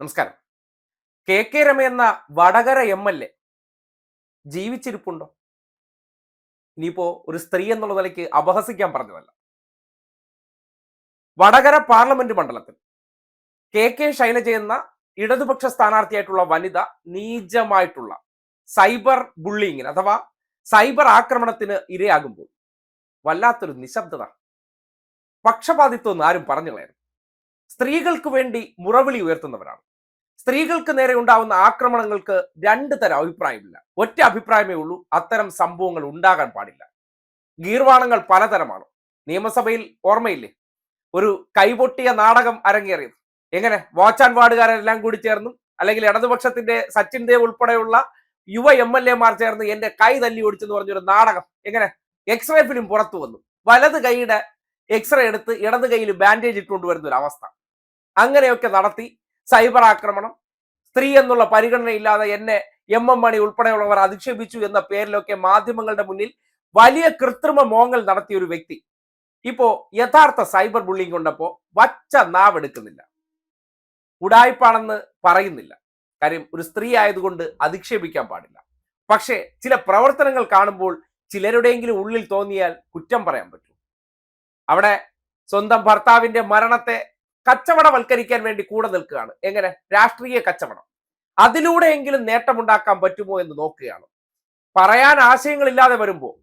നമസ്കാരം. K K Rama എന്ന Vadakara M L A ജീവിച്ചിരിപ്പുണ്ടോ? ഇനിയിപ്പോ ഒരു സ്ത്രീ എന്നുള്ള നിലയ്ക്ക് അപഹസിക്കാൻ പറഞ്ഞതല്ല. വടകര പാർലമെന്റ് മണ്ഡലത്തിൽ കെ കെ ശൈലജ എന്ന ഇടതുപക്ഷ സ്ഥാനാർത്ഥിയായിട്ടുള്ള വനിത നീചമായിട്ടുള്ള സൈബർ ബുള്ളിങ്ങിന് അഥവാ സൈബർ ആക്രമണത്തിന് ഇരയാകുമ്പോൾ വല്ലാത്തൊരു നിശബ്ദത. പക്ഷപാതിത്വം ആരും പറഞ്ഞു കളയരുത് സ്ത്രീകൾക്ക് വേണ്ടി മുറവിളി ഉയർത്തുന്നവരാണ്. സ്ത്രീകൾക്ക് നേരെ ഉണ്ടാവുന്ന ആക്രമണങ്ങൾക്ക് രണ്ട് തരം അഭിപ്രായമില്ല. ഒറ്റ അഭിപ്രായമേ ഉള്ളൂ. അത്തരം സംഭവങ്ങൾ ഉണ്ടാകാൻ പാടില്ല. ഗീർവാണങ്ങൾ പലതരമാണ്. നിയമസഭയിൽ ഓർമ്മയില്ലേ? ഒരു കൈപൊട്ടിയ നാടകം അരങ്ങേറിയത്. എങ്ങനെ? വാച്ച് ആൻഡ് വാർഡുകാരെല്ലാം കൂടി ചേർന്നു അല്ലെങ്കിൽ ഇടതുപക്ഷത്തിന്റെ സച്ചിൻ ദേവ് ഉൾപ്പെടെയുള്ള യുവ എം എൽ എമാർ ചേർന്ന് എന്റെ കൈ തല്ലി ഓടിച്ചെന്ന് പറഞ്ഞൊരു നാടകം. എങ്ങനെ? എക്സ്റേ ഫിലിം പുറത്തു വന്നു. വലത് കൈയുടെ എക്സ്റേ എടുത്ത് ഇടത് കൈയിൽ ബാൻഡേജ് ഇട്ടുകൊണ്ട് വരുന്ന ഒരു അവസ്ഥ അങ്ങനെയൊക്കെ നടത്തി സൈബർ ആക്രമണം സ്ത്രീ എന്നുള്ള പരിഗണനയില്ലാതെ എന്നെ എം എം മണി ഉൾപ്പെടെയുള്ളവർ അധിക്ഷേപിച്ചു എന്ന പേരിലൊക്കെ മാധ്യമങ്ങളുടെ മുന്നിൽ വലിയ കൃത്രിമ മോങ്ങൽ നടത്തിയ ഒരു വ്യക്തി. ഇപ്പോ യഥാർത്ഥ സൈബർ ബുള്ളിങ് കൊണ്ടപ്പോ വച്ച നാവെടുക്കുന്നില്ല. ഉടായ്പാണെന്ന് പറയുന്നില്ല. കാര്യം ഒരു സ്ത്രീ ആയതുകൊണ്ട് അധിക്ഷേപിക്കാൻ പാടില്ല. പക്ഷേ ചില പ്രവർത്തനങ്ങൾ കാണുമ്പോൾ ചിലരുടെയെങ്കിലും ഉള്ളിൽ തോന്നിയാൽ കുറ്റം പറയാൻ പറ്റും. അവിടെ സ്വന്തം ഭർത്താവിന്റെ മരണത്തെ കച്ചവടവൽക്കരിക്കാൻ വേണ്ടി കൂടെ നിൽക്കുകയാണ്. എങ്ങനെ? രാഷ്ട്രീയ കച്ചവടം. അതിലൂടെയെങ്കിലും നേട്ടമുണ്ടാക്കാൻ പറ്റുമോ എന്ന് നോക്കുകയാണ്. പറയാൻ ആശയങ്ങളില്ലാതെ വരുമ്പോൾ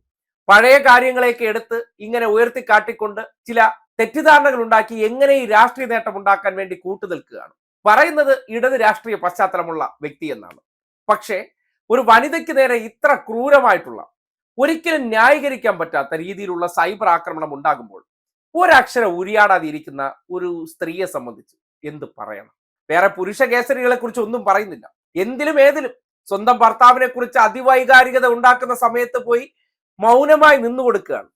പഴയ കാര്യങ്ങളെയൊക്കെ എടുത്ത് ഇങ്ങനെ ഉയർത്തി കാട്ടിക്കൊണ്ട് ചില തെറ്റിദ്ധാരണകൾ ഉണ്ടാക്കി എങ്ങനെ ഈ രാഷ്ട്രീയ നേട്ടം ഉണ്ടാക്കാൻ വേണ്ടി കൂട്ടു നിൽക്കുകയാണ്. പറയുന്നത് ഇടത് രാഷ്ട്രീയ പശ്ചാത്തലമുള്ള വ്യക്തി എന്നാണ്. പക്ഷേ ഒരു വനിതയ്ക്ക് നേരെ ഇത്ര ക്രൂരമായിട്ടുള്ള ഒരിക്കലും ന്യായീകരിക്കാൻ പറ്റാത്ത രീതിയിലുള്ള സൈബർ ആക്രമണം ഉണ്ടാകുമ്പോൾ ഒരക്ഷരം ഉരിയാടാതെ ഇരിക്കുന്ന ഒരു സ്ത്രീയെ സംബന്ധിച്ച് എന്ത് പറയണം? വേറെ പുരുഷ കേസരികളെ കുറിച്ച് ഒന്നും പറയുന്നില്ല. എന്തിലും ഏതിലും സ്വന്തം ഭർത്താവിനെ കുറിച്ച് അതിവൈകാരികത ഉണ്ടാക്കുന്ന സമയത്ത് പോയി മൗനമായി നിന്നു കൊടുക്കുകയാണ്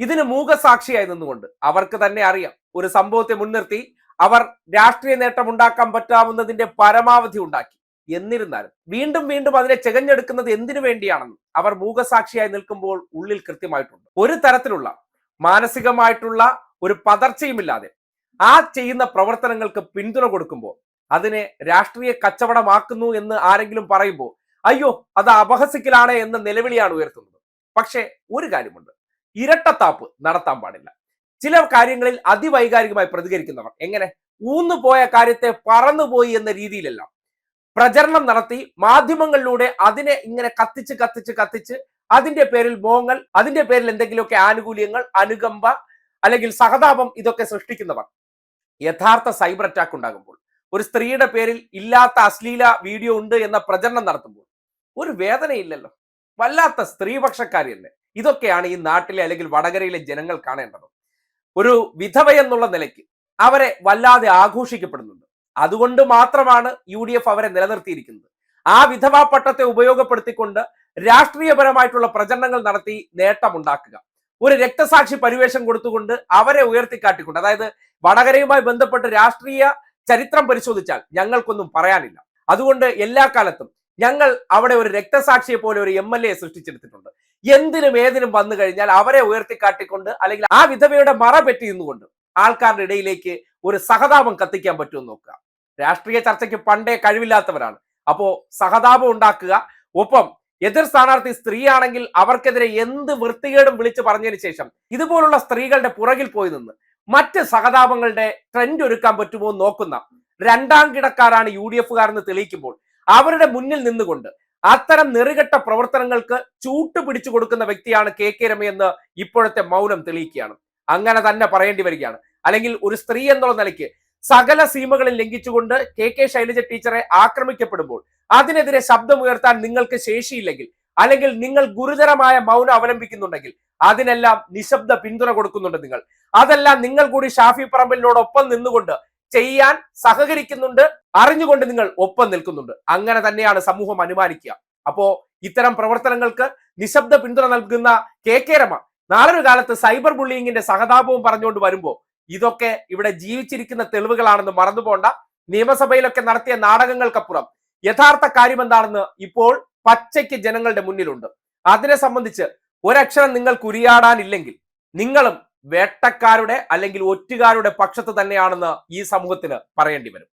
ഇതിന് മൂകസാക്ഷിയായി നിന്നുകൊണ്ട് അവർക്ക് തന്നെ അറിയാം. ഒരു സംഭവത്തെ മുൻനിർത്തി അവർ രാഷ്ട്രീയ നേട്ടം ഉണ്ടാക്കാൻ പറ്റാവുന്നതിന്റെ പരമാവധി ഉണ്ടാക്കി. എന്നിരുന്നാലും വീണ്ടും വീണ്ടും അതിനെ ചെകഞ്ഞെടുക്കുന്നത് എന്തിനു വേണ്ടിയാണെന്ന് അവർ മൂകസാക്ഷിയായി നിൽക്കുമ്പോൾ ഉള്ളിൽ കൃത്യമായിട്ടുണ്ട്. ഒരു തരത്തിലുള്ള മാനസികമായിട്ടുള്ള ഒരു പതർച്ചയുമില്ലാതെ ആ ചെയ്യുന്ന പ്രവർത്തനങ്ങൾക്ക് പിന്തുണ കൊടുക്കുമ്പോൾ അതിനെ രാഷ്ട്രീയ കച്ചവടമാക്കുന്നു എന്ന് ആരെങ്കിലും പറയുമ്പോൾ അയ്യോ അത് അപഹസിക്കലാണ് എന്ന നിലവിളിയാണ് ഉയർത്തുന്നത്. പക്ഷേ ഒരു കാര്യമുണ്ട്. ഇരട്ടത്താപ്പ് നടത്താൻ പാടില്ല. ചില കാര്യങ്ങളിൽ അതിവൈകാരികമായി പ്രതികരിക്കുന്നവർ എങ്ങനെ? ഊന്നു പോയ കാര്യത്തെ പറന്നുപോയി എന്ന രീതിയിലെല്ലാം. പ്രചരണം നടത്തി മാധ്യമങ്ങളിലൂടെ അതിനെ ഇങ്ങനെ കത്തിച്ച് കത്തിച്ച് കത്തിച്ച് അതിന്റെ പേരിൽ മോങ്ങൽ അതിന്റെ പേരിൽ എന്തെങ്കിലുമൊക്കെ ആനുകൂല്യങ്ങൾ അനുകമ്പ അല്ലെങ്കിൽ സഹതാപം ഇതൊക്കെ സൃഷ്ടിക്കുന്നവർ. യഥാർത്ഥ സൈബർ അറ്റാക്ക് ഉണ്ടാകുമ്പോൾ ഒരു സ്ത്രീയുടെ പേരിൽ ഇല്ലാത്ത അശ്ലീല വീഡിയോ ഉണ്ട് എന്ന പ്രചരണം നടത്തുമ്പോൾ ഒരു വേദനയില്ലല്ലോ. വല്ലാത്ത സ്ത്രീപക്ഷക്കാരിയല്ലേ. ഇതൊക്കെയാണ് ഈ നാട്ടിലെ അല്ലെങ്കിൽ വടകരയിലെ ജനങ്ങൾ കാണേണ്ടത്. ഒരു വിധവ എന്നുള്ള നിലയ്ക്ക് അവരെ വല്ലാതെ ആഘോഷിക്കപ്പെടുന്നുണ്ട്. അതുകൊണ്ട് മാത്രമാണ് യു അവരെ നിലനിർത്തിയിരിക്കുന്നത്. ആ വിധവാ പട്ടത്തെ ഉപയോഗപ്പെടുത്തിക്കൊണ്ട് രാഷ്ട്രീയപരമായിട്ടുള്ള പ്രചരണങ്ങൾ നടത്തി നേട്ടമുണ്ടാക്കുക. ഒരു രക്തസാക്ഷി പരിവേഷം കൊടുത്തുകൊണ്ട് അവരെ ഉയർത്തിക്കാട്ടിക്കൊണ്ട് അതായത് വടകരയുമായി ബന്ധപ്പെട്ട് രാഷ്ട്രീയ ചരിത്രം പരിശോധിച്ചാൽ ഞങ്ങൾക്കൊന്നും പറയാനില്ല. അതുകൊണ്ട് എല്ലാ കാലത്തും ഞങ്ങൾ അവിടെ ഒരു രക്തസാക്ഷിയെ പോലെ ഒരു എം എൽ എ സൃഷ്ടിച്ചെടുത്തിട്ടുണ്ട്. എന്തിനും ഏതിനും വന്നു കഴിഞ്ഞാൽ അവരെ ഉയർത്തിക്കാട്ടിക്കൊണ്ട് അല്ലെങ്കിൽ ആ വിധവയുടെ മറ പറ്റി നിന്നുകൊണ്ട് ആൾക്കാരുടെ ഇടയിലേക്ക് ഒരു സഹതാപം കത്തിക്കാൻ പറ്റുമെന്ന് നോക്കുക. രാഷ്ട്രീയ ചർച്ചയ്ക്ക് പണ്ടേ കഴിവില്ലാത്തവരാണ്. അപ്പോ സഹതാപം ഉണ്ടാക്കുക. ഒപ്പം എതിർ സ്ഥാനാർത്ഥി സ്ത്രീയാണെങ്കിൽ അവർക്കെതിരെ എന്ത് വൃത്തികേടും വിളിച്ചു പറഞ്ഞതിന് ശേഷം ഇതുപോലുള്ള സ്ത്രീകളുടെ പുറകിൽ പോയി നിന്ന് മറ്റ് സഹതാപങ്ങളുടെ ട്രെൻഡ് ഒരുക്കാൻ പറ്റുമോ നോക്കുന്ന രണ്ടാം കിടക്കാരാണ് യു ഡി എഫുകാരെന്ന് തെളിയിക്കുമ്പോൾ അവരുടെ മുന്നിൽ നിന്നുകൊണ്ട് അത്തരം നെറുകെട്ട പ്രവർത്തനങ്ങൾക്ക് ചൂട്ട് പിടിച്ചു കൊടുക്കുന്ന വ്യക്തിയാണ് കെ കെ രമയെന്ന് ഇപ്പോഴത്തെ മൗനം തെളിയിക്കുകയാണ്. അങ്ങനെ തന്നെ പറയേണ്ടി വരികയാണ്. അല്ലെങ്കിൽ ഒരു സ്ത്രീ എന്നുള്ള നിലയ്ക്ക് സകല സീമകളിൽ ലംഘിച്ചുകൊണ്ട് കെ കെ ശൈലജ ടീച്ചറെ ആക്രമിക്കപ്പെടുമ്പോൾ അതിനെതിരെ ശബ്ദമുയർത്താൻ നിങ്ങൾക്ക് ശേഷിയില്ലെങ്കിൽ അല്ലെങ്കിൽ നിങ്ങൾ ഗുരുതരമായ മൗനം അവലംബിക്കുന്നുണ്ടെങ്കിൽ അതിനെല്ലാം നിശബ്ദ പിന്തുണ കൊടുക്കുന്നുണ്ട് നിങ്ങൾ. അതെല്ലാം നിങ്ങൾ കൂടി ഷാഫി പറമ്പലിനോടൊപ്പം നിന്നുകൊണ്ട് ചെയ്യാൻ സഹകരിക്കുന്നുണ്ട് അറിഞ്ഞുകൊണ്ട് നിങ്ങൾ ഒപ്പം നിൽക്കുന്നുണ്ട്. അങ്ങനെ തന്നെയാണ് സമൂഹം അനുമാനിക്കുക. അപ്പോ ഇത്തരം പ്രവർത്തനങ്ങൾക്ക് നിശബ്ദ പിന്തുണ നൽകുന്ന കെ കെ രമ നാളൊരു കാലത്ത് സൈബർ ബുള്ളിങ്ങിന്റെ സഹതാപവും പറഞ്ഞുകൊണ്ട് വരുമ്പോ ഇതൊക്കെ ഇവിടെ ജീവിച്ചിരിക്കുന്ന തെളിവുകളാണെന്ന് മറന്നുപോണ്ട നിയമസഭയിലൊക്കെ നടത്തിയ നാടകങ്ങൾക്കപ്പുറം യഥാർത്ഥ കാര്യം എന്താണെന്ന് ഇപ്പോൾ പച്ചയ്ക്ക് ജനങ്ങളുടെ മുന്നിലുണ്ട്. അതിനെ സംബന്ധിച്ച് ഒരക്ഷരം നിങ്ങൾക്ക് ഉരിയാടാനില്ലെങ്കിൽ നിങ്ങളും വേട്ടക്കാരുടെ അല്ലെങ്കിൽ ഒറ്റുകാരുടെ പക്ഷത്ത് തന്നെയാണെന്ന് ഈ സമൂഹത്തിന് പറയേണ്ടി വരും.